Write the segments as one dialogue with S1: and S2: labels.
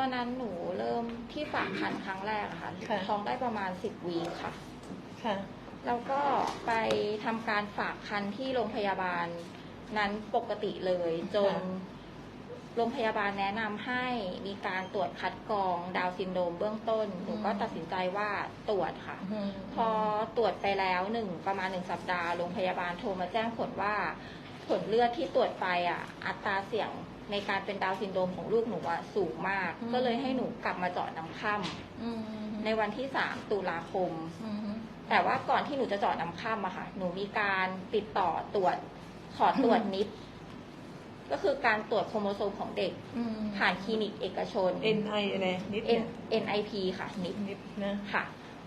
S1: ตอนนั้นหนูเริ่มที่ฝากคันครั้งแรกอะค่ะ
S2: ค่ะ
S1: ท้องได้ประมาณสิบวีคค่ะ
S2: ค่ะ
S1: แล้วก็ไปทำการฝากคันที่โรงพยาบาลนั้นปกติเลย จน
S2: ค่ะ
S1: โรงพยาบาลแนะนำให้มีการตรวจคัดกรองดาวน์ซินโดรมเบื้องต้น หนูก็ตัดสินใจว่าตรวจค่ะ
S2: ม
S1: พอตรวจไปแล้วหนึ่งประมาณหนึ่งสัปดาห์โรงพยาบาลโทรมาแจ้งผลว่า ผลเลือดที่ตรวจไปอะ อัตราเสี่ยง ในการเป็นดาวน์ซินโดรมของลูกหนูอะสูงมากก็เลยให้หนูกลับมาเจาะน้ำค่ำ
S2: อืม
S1: ในวันที่ 3 ตุลาคม
S2: อืม
S1: แต่ว่าก่อนที่หนูจะเจาะน้ำค่ำอะค่ะ หนูมีการติดต่อตรวจขอตรวจนิด ก็คือการตรวจโครโมโซมของเด็ก
S2: อืม
S1: ผ่านคลินิกเอกชน
S2: N I อะไรนิด
S1: N NIP ค่ะนิด
S2: นิดนะ
S1: ค่ะ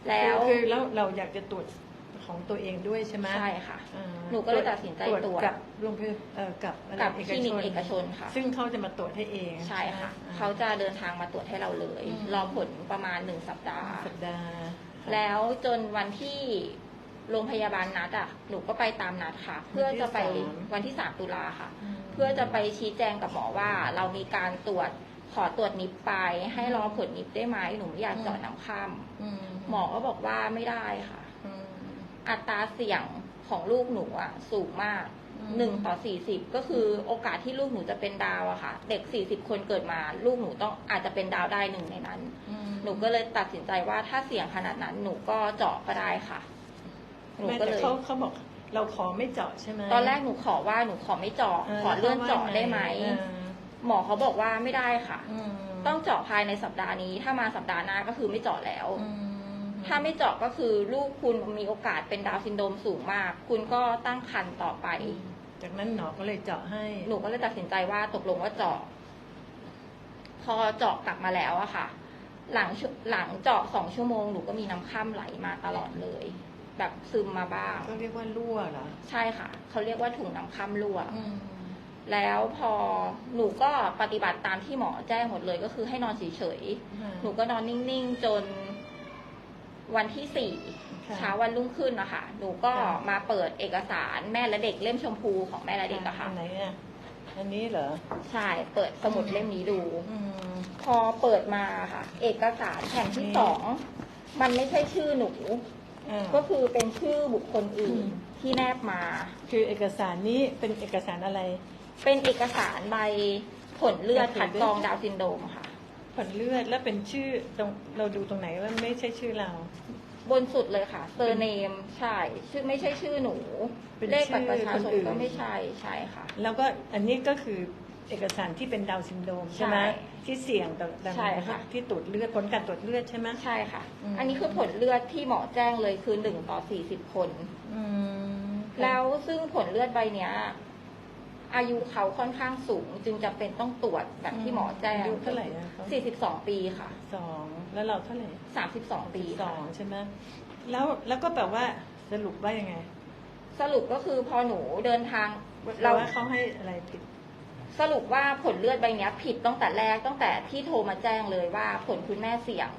S1: แล้ว
S2: คือคือแล้วเราอยากจะตรวจ ของตัวเองด้วยใช่ไหม
S1: ใช่ค่ะ
S2: อ่า
S1: หนูก็เลยตัดสินใจตรวจ
S2: กับโรงพยาบาลเอ่อกับอะไร
S1: กับคลินิกเอกชนค่ะ
S2: ซึ่งเขาจะมาตรวจให้เอง
S1: ใช่ค่ะ
S2: ไหม
S1: เขาจะเดินทางมาตรวจให้เราเลย
S2: อืม
S1: รอผลประมาณหนึ่งสัปดาห์
S2: สัปดาห์ค่ะ
S1: แล้วจนวันที่โรงพยาบาลนัดอะ หนูก็ไปตามนัดค่ะ เพื่อจะไปวันที่สามตุลาค่ะ
S2: ม
S1: เพื่อจะไปชี้แจงกับหมอว่า เรามีการตรวจขอตรวจนิปไป ให้รอผลนิปได้ไหมหนูไม่อยากเจาะน้ำค่ำ
S2: อืม
S1: หมอก็บอกว่าไม่ได้ค่ะ
S2: อืม
S1: อัตราเสี่ยงของลูกหนูอะสูงมาก
S2: อืม
S1: หนึ่งต่อสี่สิบก็คือโอกาสที่ลูกหนูจะเป็นดาวอะค่ะ เด็กสี่สิบคนเกิดมา ลูกหนูต้องอาจจะเป็นดาวได้หนึ่งในนั้น
S2: อืม
S1: หนูก็เลยตัดสินใจว่าถ้าเสี่ยงขนาดนั้น หนูก็เจาะก็ได้ค่ะ หนู
S2: ไม่
S1: ก็
S2: แต่
S1: เลย
S2: เขาเขาบอกเราขอไม่เจาะใช่ไหม
S1: ตอนแรกหนูขอว่าหนูขอไม่เจาะขอเลื่อนเจาะได้ไหม
S2: เออ
S1: หมอเขาบอกว่าไม่ได้ค่ะ
S2: อืม
S1: ต้องเจาะภายในสัปดาห์นี้ ถ้ามาสัปดาห์หน้าก็คือไม่เจาะแล้ว
S2: อืม
S1: ถ้าไม่เจาะก็คือลูกคุณมีโอกาสเป็นดาวน์ซินโดรมสูงมาก คุณก็ตั้งครรภ์ต่อไป
S2: จากนั้นหนอก็เลยเจาะให้
S1: หนูก็เลยตัดสินใจว่าตกลงว่าเจาะ พอเจาะกลับมาแล้วอะค่ะ หลังชั่วหลังเจาะสองชั่วโมงหนูก็มีน้ำค่ำไหลมาตลอดเลย แบบซึมมาบ้าง
S2: ก็เรียกว่ารั่วเหรอ
S1: ใช่ค่ะ เขาเรียกว่าถุงน้ำค่ำรั่ว
S2: อืม
S1: แล้วพอหนูก็ปฏิบัติตามที่หมอแจ้งหมดเลยก็คือให้นอนเฉยๆ หนูก็นอนนิ่งๆ จน วันที่สี่
S2: ค่ะ
S1: เช้าวันรุ่งขึ้นนะคะหนูก็
S2: ค่ะ
S1: มาเปิดเอกสารแม่และเด็กเล่มชมพูของแม่และเด็กอะค่ะ
S2: อันไหนอะอันนี้เหรอ
S1: ใช่เปิดสมุดเล่มนี้ดู
S2: อืม
S1: พอเปิดมาค่ะ เอกสารแผ่นที่
S2: นี่
S1: สองมันไม่ใช่ชื่อหนู
S2: อ่า
S1: ก็คือเป็นชื่อบุคคลอื่น
S2: อืม
S1: ที่แนบมา
S2: คือเอกสารนี้เป็นเอกสารอะไร
S1: เป็นเอกสารใบผลเลือด
S2: ผลเลือด
S1: คัดกรองดาวน์ซินโดรมค่ะ
S2: ผลเลือดแล้วเป็นชื่อตรงเราดูตรงไหนว่าไม่ใช่ชื่อเรา
S1: บนสุดเลยค่ะเซอร์เนมใช่ ชื่อไม่ใช่ชื่อหนู
S2: เป็น
S1: เลขบัตรประชาช
S2: ชื่อคนนอื่น
S1: ก็ไม่ใช่ใช่ค่ะ
S2: แล้วก็อันนี้ก็คือเอกสารที่เป็นดาวน์ซินโดรมใช่ไหม
S1: ใช่
S2: ที่เสี่ยงต่อดัง
S1: ใช่ค่ะ
S2: ที่ตรวจเลือดผลการตรวจเลือดใช่ไหม
S1: ใช่ค่ะ
S2: อืม
S1: อันนี้คือผลเลือดที่หมอแจ้งเลยคือหนึ่งต่อสี่สิบคน
S2: อืม
S1: แล้วซึ่งผลเลือดใบเนี้ย อายุเขาค่อนข้างสูง จึงจะเป็นต้องตรวจแบบที่หมอแจ้ง
S2: อายุเท่าไหร่อะเขา
S1: สี่สิบสองปีค่ะ
S2: สองแล้วเราเท่าไหร่
S1: สามสิบสองปี
S2: ส
S1: ค่ะ
S2: องใช่ไหมแล้วแล้วก็แบบว่าสรุปว่ายังไง
S1: สรุปก็คือพอหนูเดินทาง
S2: เรา
S1: เรา
S2: ว่าเขาให้อะไรผิด
S1: สรุปว่าผลเลือดใบเนี้ยผิดตั้งแต่แรกตั้งแต่ที่โทรมาแจ้งเลยว่าผลคุณแม่เสี่ยง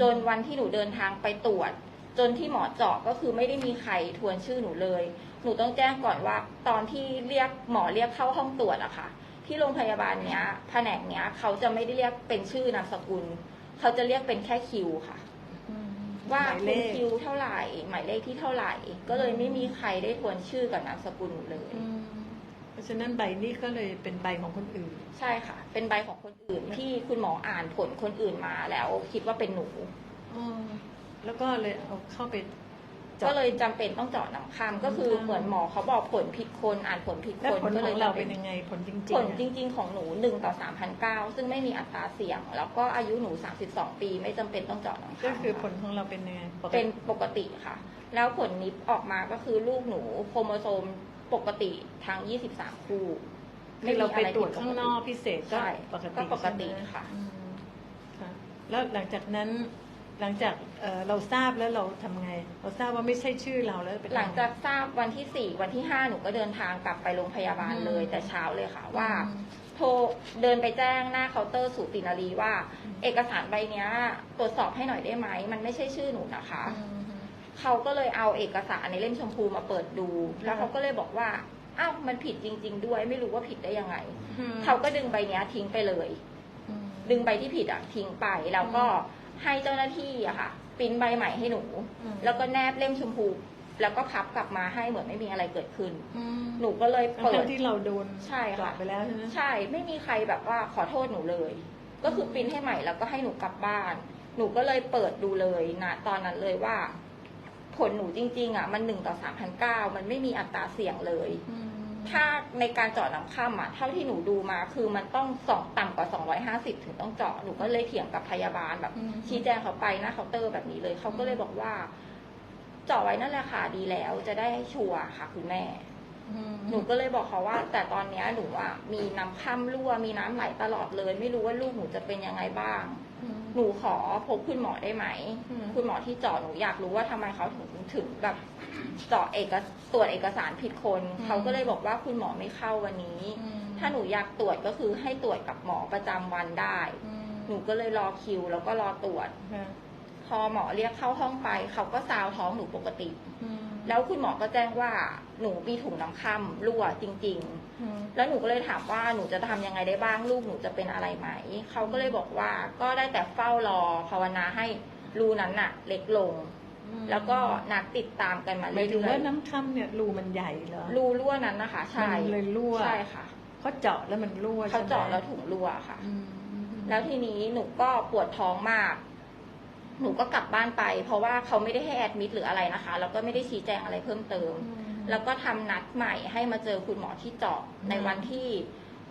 S1: จนวันที่หนูเดินทางไปตรวจ จนที่หมอเจาะก็คือไม่ได้มีใครทวนชื่อหนูเลย หนูต้องแจ้งก่อนว่า ตอนที่เรียกหมอเรียกเข้าห้องตรวจอะค่ะ ที่โรงพยาบาลเนี้ย แผนกเนี้ย เขาจะไม่ได้เรียกเป็นชื่อนามสกุล เขาจะเรียกเป็นแค่คิวค่ะ ว่า
S2: หมายเล
S1: คุณ
S2: ข
S1: คิวเท่าไหร่หมายเลขที่เท่าไหร่ ก็เลยไม่มีใครได้ทวนชื่อกับนามสกุลหนูเลย
S2: อืมเพราะฉะนั้นใบนี้ก็เลยเป็นใบของคนอื่น
S1: ใช่ค่ะ เป็นใบของคนอื่นที่คุณหมออ่านผลคนอื่นมาแล้วคิดว่าเป็นหนู
S2: แล้วก็เลยเอาเข้าไปจาะ
S1: ก็เลยจำเป็นต้องเจาะน้ำคำก็คือเหมือนหมอเขาบอกผลผิดคนอ่านผลผิด
S2: แล้ว
S1: คน
S2: ผล
S1: ก็
S2: ข
S1: เล
S2: อยงเรา
S1: จำ
S2: เป็นยังไงผลจริงๆ
S1: ผล
S2: อะ
S1: จริง ๆ ของหนูหนึ่งต่อสามพันเก้าซึ่งไม่มีอัตราเสี่ยง แล้วก็อายุหนูสามสิบสองปี ไม่จำเป็นต้องเจาะน้ำคำ
S2: ก็คือผลของเราเป็นยังไงปกติ
S1: เป็นปกติค่ะ แล้วผลนิปออกมาก็คือลูกหนูโครโมโซมปกติทั้งยี่สิบสามคู่
S2: คือเราไป
S1: อะ
S2: ตรวจ
S1: ผิด
S2: ข้างนอกพิเศษก็
S1: ใช่
S2: ปกติ
S1: ก็ปกติ
S2: ใช่ไหม
S1: ค่ะ
S2: อืมค่ะ แล้วหลังจากนั้น หลังจากเอ่อเราทราบแล้วเราทำไง เราทราบว่าไม่ใช่ชื่อเราแล้วเป็น
S1: หลังจากทราบวันที่สี่วันที่ห้าหนูก็เดินทางกลับไปโรงพยาบาลเลย
S2: อืม
S1: แต่เช้าเลยค่ะว่า
S2: อืม
S1: โทรเดินไปแจ้งหน้าเคาน์เตอร์สูตินารีว่า
S2: อืม
S1: เอกสารใบเนี้ย ตรวจสอบให้หน่อยได้ไหมมันไม่ใช่ชื่อหนูนะคะ
S2: อืม
S1: เขาก็เลยเอาเอกสารในเล่มชมพูมาเปิดดู แล้ว
S2: ค่ะ
S1: เขาก็เลยบอกว่าอ้าวมันผิดจริง ๆ ด้วย ไม่รู้ว่าผิดได้ยังไง
S2: อืม
S1: เขาก็ดึงใบเนี้ยทิ้งไปเลย
S2: อืม
S1: ดึงใบที่ผิดอะทิ้งไปแล้วก็ ให้เจ้าหน้าที่อะค่ะปริ้นใบใหม่ให้หนู
S2: อืม
S1: แล้วก็แนบเล่มชมพู แล้วก็พับกลับมาให้เหมือนไม่มีอะไรเกิดขึ้น
S2: อืม
S1: หนูก็เลยเปิ
S2: ทั้
S1: ด
S2: งๆที่เราโดน
S1: ใช่ค่ะ
S2: เจาไปแล้วใช่ไหม
S1: ใช่ไม่มีใครแบบว่าขอโทษหนูเลย ก็คือปริ้นให้ใหม่แล้วก็ให้หนูกลับบ้าน หนูก็เลยเปิดดูเลยนะตอนนั้นเลยว่า ผลหนูจริง ๆ อะ มันหนึ่งต่อสามพันเก้ามันไม่มีอัตราเสี่ยงเลย
S2: อืม
S1: ถ้าในการเจาะน้ำค่ำอะเท่าที่หนูดูมาคือมันต้องสองต่ำกว่า 250 ถึงต้องเจาะหนูก็เลยเถียงกับพยาบาลแบบ
S2: อืม
S1: ชี้แจงเขาไปหน้าเคาน์เตอร์แบบนี้เลยเขาก็เลยบอกว่า เจาะไว้นั่นแหละค่ะดีแล้วจะได้ชัวร์ค่ะคุณแม่
S2: อืม
S1: หนูก็เลยบอกเขาว่า แต่ตอนเนี้ยหนูอะมีน้ำค่ำรั่วมีน้ำไหลตลอดเลย ไม่รู้ว่าลูกหนูจะเป็นยังไงบ้าง
S2: อืม
S1: หนูขอพบคุณหมอได้ไหม
S2: อืม
S1: คุณหมอที่เจาะหนูอยากรู้ว่าทำไมเขาถึงถึงแบบ เจาะเอกตรวจเอกสารผิดคน เขาก็เลยบอกว่าคุณหมอไม่เข้าวันนี้
S2: อืม
S1: ถ้าหนูอยากตรวจก็คือให้ตรวจกับหมอประจำวันได้
S2: อืม
S1: หนูก็เลยรอคิว แล้วก็รอตรวจ
S2: ค่ะ
S1: พอหมอเรียกเข้าห้องไป เขาก็ซาวท้องหนูปกติ
S2: อืม
S1: แล้วคุณหมอก็แจ้งว่าหนูมีถุงน้ำค่ำรั่วจริงๆ
S2: อืม
S1: แล้วหนูก็เลยถามว่าหนูจะทำยังไงได้บ้างลูกหนูจะเป็นอะไรไหม เขาก็เลยบอกว่าก็ได้แต่เฝ้ารอภาวนาให้รูนั้นน่ะ เล็กลง แล้วก็นัดติดตามกันมา
S2: หมายถึง
S1: เรื่อ
S2: ว่ายน้ำค่ำเนี่ยรูมันใหญ่เหรอ
S1: ๆรูรั่วนั้นนะคะ ใช่
S2: มันเลยรั่ว
S1: ใช่ค่ะ
S2: เขาเจาะแล้วมันรั่ว
S1: เขา
S2: ใช่ไหม
S1: เจาะแล้วถุงรั่วค่ะ
S2: อืม
S1: แล้วทีนี้หนูก็ปวดท้องมาก หนูก็กลับบ้านไป เพราะว่าเขาไม่ได้ให้แอดมิดหรืออะไรนะคะ แล้วก็ไม่ได้ชี้แจงอะไรเพิ่มเติม
S2: อืม
S1: แล้วก็ทำนัดใหม่ให้มาเจอคุณหมอที่เจาะในวันที่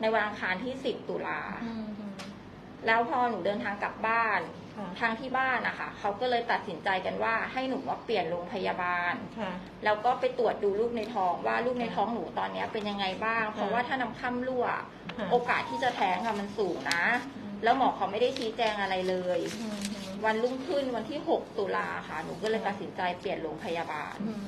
S1: ในวันอังคารที่ 10 ตุลา
S2: อืมอืม
S1: แล้วพอหนูเดินทางกลับบ้าน
S2: ค่ะ
S1: ทางที่บ้านนะคะเขาก็เลยตัดสินใจกันว่าให้หนูว่าเปลี่ยนโรงพยาบาล
S2: ค่ะ
S1: แล้วก็ไปตรวจดูลูกในท้องว่าลูกในท้องหนูตอนเนี้ยเป็นยังไงบ้าง
S2: ค่ะ
S1: เพราะว่าถ้าน้ำค่ำรั่ว
S2: ค่ะ
S1: โอกาสที่จะแท้งอะมันสูงนะ
S2: อืม
S1: แล้วหมอเขาไม่ได้ชี้แจงอะไรเลย
S2: อืมอืม
S1: วันรุ่งขึ้นวันที่ 6 ตุลาค่ะ หนูก็เลยตัดสินใจเปลี่ยนโรงพยาบาล
S2: อืม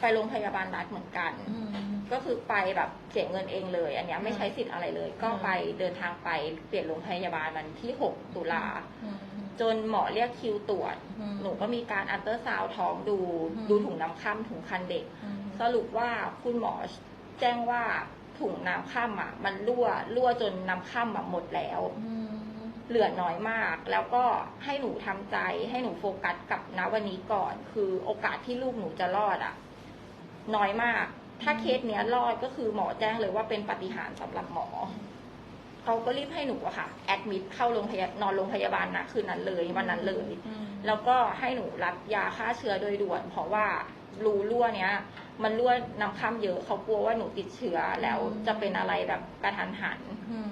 S1: ไปโรงพยาบาลรัฐเหมือนกัน
S2: อืม
S1: ก็คือไปแบบเสียเงินเองเลย อันเนี้ยไม่ใช้สิทธิ์อะไรเลย ก็
S2: อืม
S1: ไปเดินทางไปเปลี่ยนโรงพยาบาลวันที่ 6 ตุลา
S2: อืม
S1: จนหมอเรียกคิวตรวจ
S2: อืม
S1: หนูก็มีการอัลเตอร์ซาวด์ท้องดู
S2: อืม
S1: ดูถุงน้ำค่ำถุงคันเด็ก
S2: อืม
S1: สรุปว่าคุณหมอแจ้งว่าถุงน้ำค่ำอะ มันรั่วรั่วจนน้ำค่ำอะหมดแล้ว
S2: อืม
S1: เหลือน้อยมาก แล้วก็ให้หนูทำใจ ให้หนูโฟกัสกับณวันนี้ก่อน คือโอกาสที่ลูกหนูจะรอดอะน้อยมาก ถ้าเคสเนี้ยรอดก็คือหมอแจ้งเลยว่าเป็นปาฏิหารย์สำหรับหมอ เขาก็รีบให้หนูอะค่ะ แอดมิดเข้าโรงพยาบาลนอนโรงพยาบาลนะคืนนั้นเลยวันนั้นเลย
S2: อืม
S1: แล้วก็ให้หนูรับยาฆ่าเชื้อโดยด่วน เพราะว่ารูรั่วเนี้ย มันรั่วน้ำค่ำเยอะเขากลัวว่าหนูติดเชื้อแล้วจะเป็นอะไรแบบกระทันหัน
S2: อืม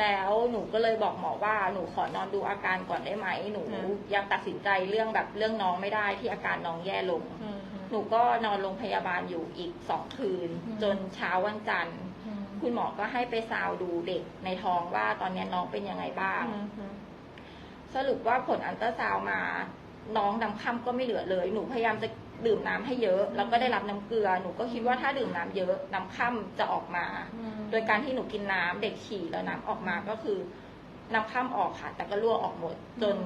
S1: แล้วหนูก็เลยบอกหมอว่าหนูขอนอนดูอาการก่อนได้ไหมหนู
S2: อืม
S1: ยังตัดสินใจเรื่องแบบเรื่องน้องไม่ได้ที่อาการน้องแย่ลง
S2: อืม
S1: หนูก็นอนโรงพยาบาลอยู่อีกสองคืน
S2: อืม
S1: จนเช้าวันจันทร์
S2: อืม
S1: คุณหมอก็ให้ไปซาวดูเด็กในท้องว่าตอนนี้น้องเป็นยังไงบ้าง
S2: อืมอืม
S1: สรุปว่าผลอันตราซาวน์มา น้องน้ำค่ำก็ไม่เหลือเลย หนูพยายามจะดื่มน้ำให้เยอะ แล้วก็ได้รับน้ำเกลือ หนูก็คิดว่าถ้าดื่มน้ำเยอะน้ำค่ำจะออกมา
S2: อืม
S1: โดยการที่หนูกินน้ำเด็กฉี่แล้วน้ำออกมาก็คือน้ำค่ำออกค่ะ แต่ก็รั่วออกหมด จน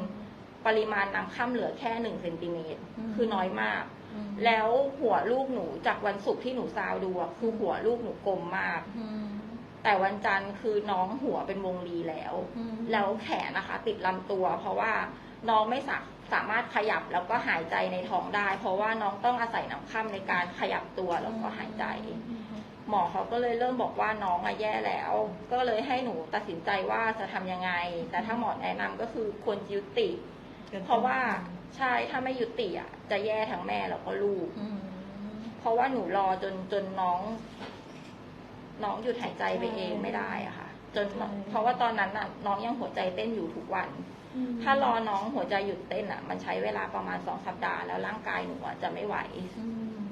S1: ปริมาณน้ำค่ำเหลือแค่หนึ่งเซนติเมตร
S2: อืม
S1: คือน้อยมาก
S2: อืม
S1: แล้วหัวลูกหนูจากวันศุกร์ที่หนูซาวดูอะคือหัวลูกหนูกลมมาก
S2: อืม
S1: แต่วันจันทร์คือน้องหัวเป็นวงรีแล้ว
S2: อืม
S1: แล้วแขนนะคะ ติดลำตัว เพราะว่าน้องไม่สาสามารถขยับแล้วก็หายใจในท้องได้ เพราะว่าน้องต้องอาศัยน้ำค่ำในการขยับตัวแล้วก็หายใจ
S2: อืม
S1: หมอเขาก็เลยเริ่มบอกว่าน้องอะแย่แล้ว ก็เลยให้หนูตัดสินใจว่าจะทำยังไง แต่ถ้าหมอแนะนำก็คือควรยุติ เพราะว่าใช่ถ้าไม่ยุติอะจะแย่ทั้งแม่แล้วก็ลูก
S2: อืม
S1: เพราะว่าหนูรอจนจนน้อง น้องหยุดหายใจไปเองไม่ได้อะค่ะ จนน้องเพราะว่าตอนนั้นน่ะน้องยังหัวใจเต้นอยู่ทุกวัน ถ้ารอน้องหัวใจหยุดเต้นอะ มันใช้เวลาประมาณสองสัปดาห์แล้วร่างกายหนูอะจะไม่ไหว
S2: อืม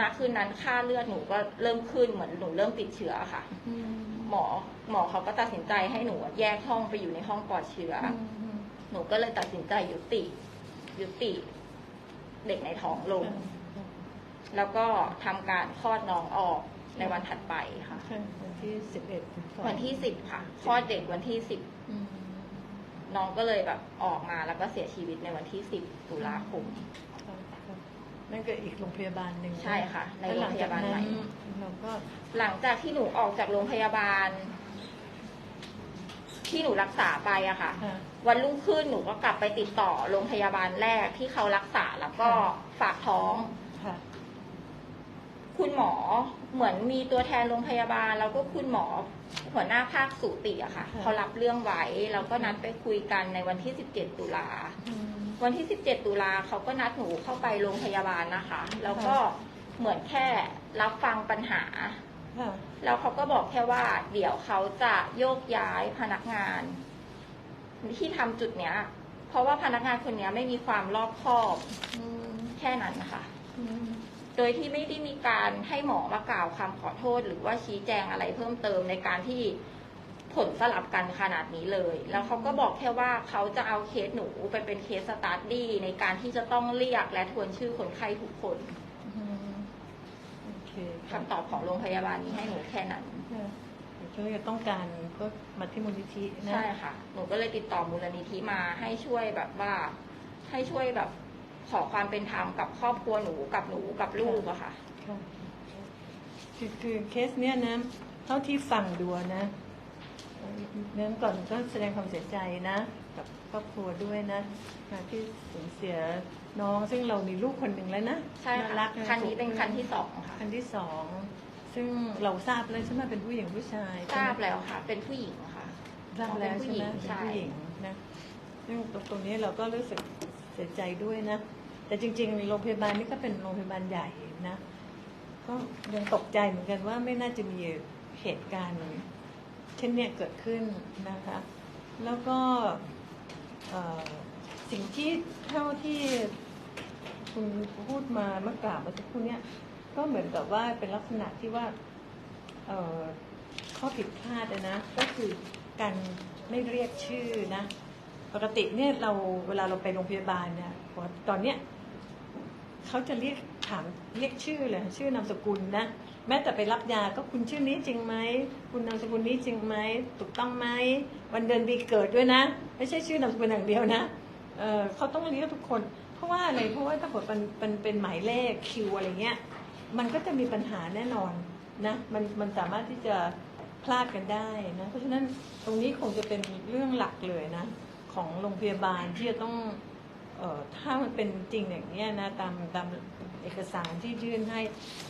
S1: ณคืนนั้นค่าเลือดหนูก็เริ่มขึ้นเหมือนหนูเริ่มติดเชื้อค่ะ
S2: อืม
S1: หมอหมอเขาก็ตัดสินใจให้หนูแยกห้องไปอยู่ในห้องปลอดเชื้ออ
S2: อืม
S1: หนูก็เลยตัดสินใจยุติยุติ เด็กในท้องลง แล้วก็ทำการคลอดน้องออก ในวันถัดไปค่ะ
S2: ใช่วันที่สิบเอ็ด
S1: วันที่สิบค่ะคลอดเด็กวันที่สิบ
S2: อืม
S1: น้องก็เลยแบบออกมาแล้วก็เสียชีวิตในวันที่สิบตุลาคม
S2: ครับครับนั่นก็อีกโรงพยาบาลหนึ่ง
S1: ใช่ค่ะ ในโรงพยาบาลใหม่
S2: แล้วหลังจากนั้นเราก็
S1: หลังจากที่หนูออกจากโรงพยาบาล ที่หนูรักษาไปอะค่ะ
S2: ค่ะ
S1: วันรุ่งขึ้นหนูก็กลับไปติดต่อโรงพยาบาลแรกที่เขารักษาแล้วก็
S2: ค่ะ
S1: ฝากท้อง
S2: ค่ะ
S1: คุณหมอเหมือนมีตัวแทนโรงพยาบาล แล้วก็คุณหมอหัวหน้าภาคสูติอะค่ะ
S2: ค่ะ
S1: เขารับเรื่องไว้แล้วก็นัดไปคุยกันในวันที่ 17 ตุลา
S2: อืม
S1: วันที่ 17 ตุลาเขาก็นัดหนูเข้าไปโรงพยาบาลนะคะ แล้วก็เหมือนแค่รับฟังปัญหา
S2: ค่ะ
S1: แล้วเขาก็บอกแค่ว่าเดี๋ยวเขาจะโยกย้ายพนักงานที่ทำจุดเนี้ย เพราะว่าพนักงานคนเนี้ยไม่มีความรอบคอบ
S2: อืม
S1: แค่นั้นนะคะ
S2: อืม
S1: โดยที่ไม่ได้มีการให้หมอมากล่าวคำขอโทษ หรือว่าชี้แจงอะไรเพิ่มเติมในการที่ผลสลับกันขนาดนี้เลย แล้วเขาก็บอกแค่ว่าเขาจะเอาเคสหนูไปเป็นเคสสตาร์ดี้ในการที่จะต้องเรียกและทวนชื่อคนไข้ทุกคน
S2: อืมโอเค
S1: คำตอบของโรงพยาบาลนี้ให้หนูแค่นั้น
S2: ค่ะช่วยต้องการก็มาที่มูลนิธินะ
S1: ใช่ค่ะ หนูก็เลยติดต่อมูลนิธิมาให้ช่วยแบบว่า ให้ช่วยแบบ ขอความเป็นธรรมกับครอบครัวหนูกับหนูกับลูกอะค่ะ
S2: ค่ะคือคือเคสเนี้ยนะเท่าที่ฟังดูนะเนื่องก่อนก็แสดงความเสียใจนะ กับครอบครัวด้วยนะนะที่สูญเสียน้องซึ่งเรามีลูกคนหนึ่งแล้วนะ
S1: ใช่
S2: น่า
S1: ค่ะ
S2: รักะ
S1: คันนี้เป็นคันที่สองค่ะ
S2: คันที่สองซึ่งเราทราบเลยใช่ไหมเป็นผู้หญิงผู้ชาย
S1: ท
S2: ใช่
S1: รา
S2: ไหม
S1: บแล้วค่ะ เป็นผู้หญิงค่ะ
S2: ทราบแล้วใช่ไหม
S1: เป็นผู้หญิง
S2: เป็น
S1: ใช่
S2: ผู้หญิงนะซึ่งตรงนี้เราก็รู้สึก เสียใจด้วยนะ แต่จริงๆโรงพยาบาลนี่ก็เป็นโรงพยาบาลใหญ่นะก็ยังตกใจเหมือนกันว่าไม่น่าจะมีเหตุการณ์ เช่นเนี้ยเกิดขึ้นนะคะ แล้วก็สิ่งที่เท่าที่คุณพูดมาเมื่อกล่าวเมื่อสักครู่เนี้ยก็เหมือนกับว่าเป็นลักษณะที่ว่าข้อผิดพลาดนะ ก็คือการไม่เรียกชื่อนะ ปกติเนี่ยเราเวลาเราไปโรงพยาบาลเนี่ยตอนเนี้ยเขาจะเรียกถามเรียกชื่อเลยชื่อนามสกุลนะแม้แต่ไปรับยาก็คุณชื่อนี้จริงไหมคุณนามสกุลนี้จริงไหมถูกต้องไหมวันเดือนปีเกิดด้วยนะ ไม่ใช่ชื่อนามสกุลอย่างเดียวนะเเขาต้องเรียกทุกคน เพราะว่าอะไรเพราะว่าถ้าเกิดมันเป็นเป็นหมายเลขคิวอะไรเงี้ยมันก็จะมีปัญหาแน่นอนนะมันมันสามารถที่จะพลาดกันได้นะเพราะฉะนั้นตรงนี้คงจะเป็นเรื่องหลักเลยนะ ของโรงพยาบาลที่จะต้องเอ่อถ้ามันเป็นจริงอย่างเนี้ยนะตามตามเอกสารที่ยื่นให้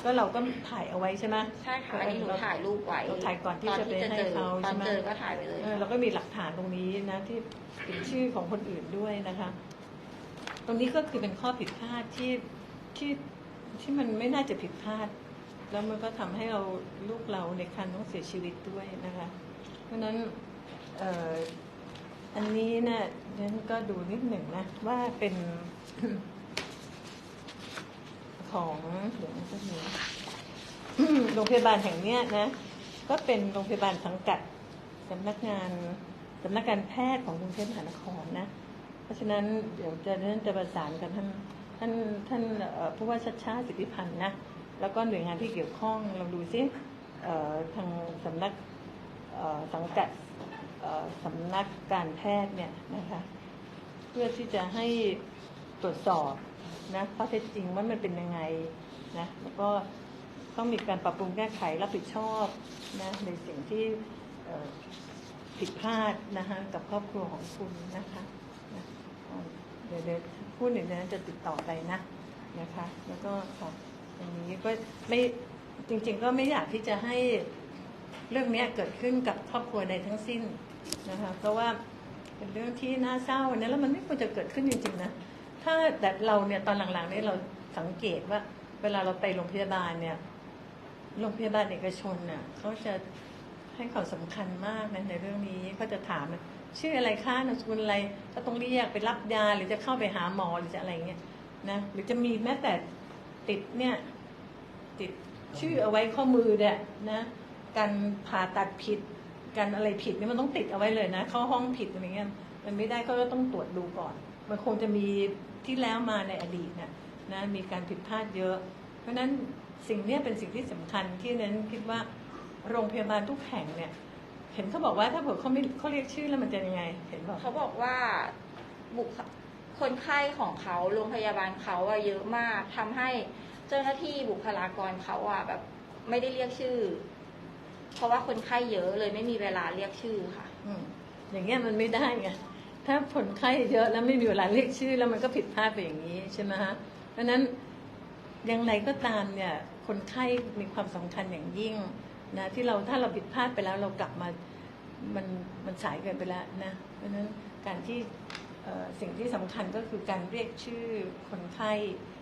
S2: ก็เราก็ถ่ายเอาไว้ใช่ไหม
S1: ใช่ค่ะอันนี้หนูถ่ายรูปไว้
S2: เราถ่ายก่อนที่จะไปให้
S1: เจอ
S2: เขา
S1: ตอ
S2: ใช่
S1: น
S2: ไหม
S1: เจอก็ถ่ายไปเลย
S2: เออเราก็มีหลักฐานตรงนี้นะที่เป็นชื่อของคนอื่นด้วยนะคะ ตรงนี้ก็คือเป็นข้อผิดพลาดที่ที่ที่มันไม่น่าจะผิดพลาด แล้วมันก็ทำให้เราลูกเราในคันต้องเสียชีวิตด้วยนะคะ เพราะฉะนั้นเอันนี้เนะี่ยฉันก็ดูนิดหนึ่งนะ ว่าเป็นของเดี๋ยวนะจะมีโรงพยาบาลแห่งเนี้ยนะ ก็เป็นโรงพยาบาลสังกัดสำนักงานสำนักการแพทย์ของกรุงเทพมหานครนะ เพราะฉะนั้นเดี๋ยวจะเริ่มจะประสานกับท่านท่านท่านผู้ว่าชัดชาติสิทธิพันธ์นะ แล้วก็หน่วยงานที่เกี่ยวข้องเราดูซิทางสำนักสังกัด สำนักการแพทย์เนี่ยนะคะ เพื่อที่จะให้ตรวจสอบนะข้อเท็จจริงว่ามันเป็นยังไงนะแล้วก็ต้องมีการปรับปรุงแก้ไขรับผิดชอบนะในสิ่งที่ผิดพลาดนะคะกับครอบครัวของคุณนะคะนะเดี๋ยวเดี๋ยวพูดหนึ่งนะจะติดต่อไปนะนะคะ แล้วก็ค่ะตรงนี้ก็ไม่จริง ๆ ก็ไม่อยากที่จะให้เรื่องนี้เกิดขึ้นกับครอบครัวใดทั้งสิ้น นะคะเพราะว่าเป็นเรื่องที่น่าเศร้านะแล้วมันไม่ควรจะเกิดขึ้นจริงๆนะถ้าแต่เราเนี่ยตอนหลังๆเนี่ยเราสังเกตว่า เวลาเราไปโรงพยาบาลเนี่ยโรงพยาบาลเอกชนน่ะเขาจะให้ความสำคัญมากนะในเรื่องนี้เขาจะถามชื่ออะไรคะนามสกุลอะไรก็ต้องเรียกไปรับยาหรือจะเข้าไปหาหมอหรือจะอะไรเงี้ยนะหรือจะมีแม้แต่ติดเนี่ยติดชื่อเอาไว้ข้อมือเนี่ยนะการผ่าตัดผิด การอะไรผิดเนี่ยมันต้องติดเอาไว้เลยนะ เข้าห้องผิดอะไรเงี้ยมันไม่ได้ก็ต้องตรวจดูก่อน มันคงจะมีที่แล้วมาในอดีตนะนะมีการผิดพลาดเยอะ เพราะฉะนั้นสิ่งเนี้ยเป็นสิ่งที่สำคัญที่นั้นคิดว่าโรงพยาบาลทุกแห่งเนี่ย เห็นเขาบอกว่าถ้าเผื่อเขาไม่เขาเรียกชื่อแล้วมันจะยังไง เห็นบอก
S1: เขาบอกว่าบุคคนไข้ของเขาโรงพยาบาลเขาอะเยอะมากทำให้เจ้าหน้าที่บุคลากรเขาอะแบบไม่ได้เรียกชื่อ เพราะว่าคนไข้เยอะเลยไม่มีเวลาเรียกชื่อค่ะ
S2: อืมอย่างเงี้ยมันไม่ได้ไงถ้าผลไข้เยอะแล้วไม่มีเวลาเรียกชื่อ แล้วมันก็ผิดพลาดไปอย่างนี้ใช่ไหมฮะเพราะฉะนั้นอย่างไรก็ตามเนี่ยคนไข้มีความสำคัญอย่างยิ่งนะที่เราถ้าเราผิดพลาดไปแล้วเรากลับมามันมันสายเกินไปแล้วนะเพราะฉะนั้นการที่สิ่งที่สำคัญก็คือการเรียกชื่อคนไข้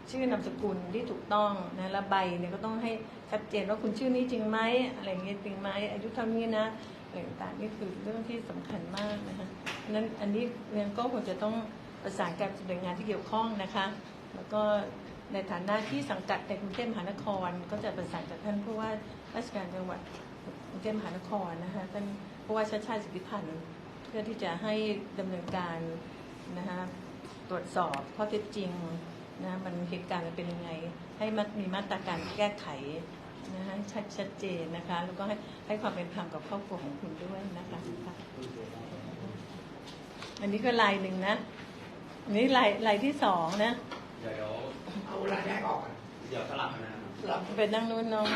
S2: ชื่อนามสกุลที่ถูกต้องนะและใบเนี่ยก็ต้องให้ชัดเจนว่าคุณชื่อนี้จริงไหมอะไรเงี้ยจริงไหมอายุเท่านี้นะอะไรต่างนี่คือเรื่องที่สำคัญมากนะคะนั้นอันนี้เรียนก็คงจะต้องประสานกับหน่วยงานที่เกี่ยวข้องนะคะ แล้วก็ในฐานะที่สังกัดในกรุงเทพมหานคร ก็จะประสานกับท่านผู้ว่าราชการจังหวัดกรุงเทพมหานครนะคะท่านผู้ว่าชาติชาติสิทธิพันธ์เพื่อที่จะให้ดำเนินการนะคะตรวจสอบข้อเท็จจริง นะมันเหตุการณ์มันเป็นยังไง ให้มันมีมาตรการแก้ไขนะคะชัดชัดเจนนะคะ แล้วก็ให้ให้ความเป็นธรรมกับครอบครัวของคุณด้วยนะคะค่ะอันนี้ก็ลายหนึ่งนะอันนี้ลายลายที่สองนะ
S3: เดี๋ยว
S4: เอาเวลาแยกออกกัน
S3: เดี๋ยวสลับกันนะครับ
S4: สลับ
S2: ไปนั่งนู้นน้อง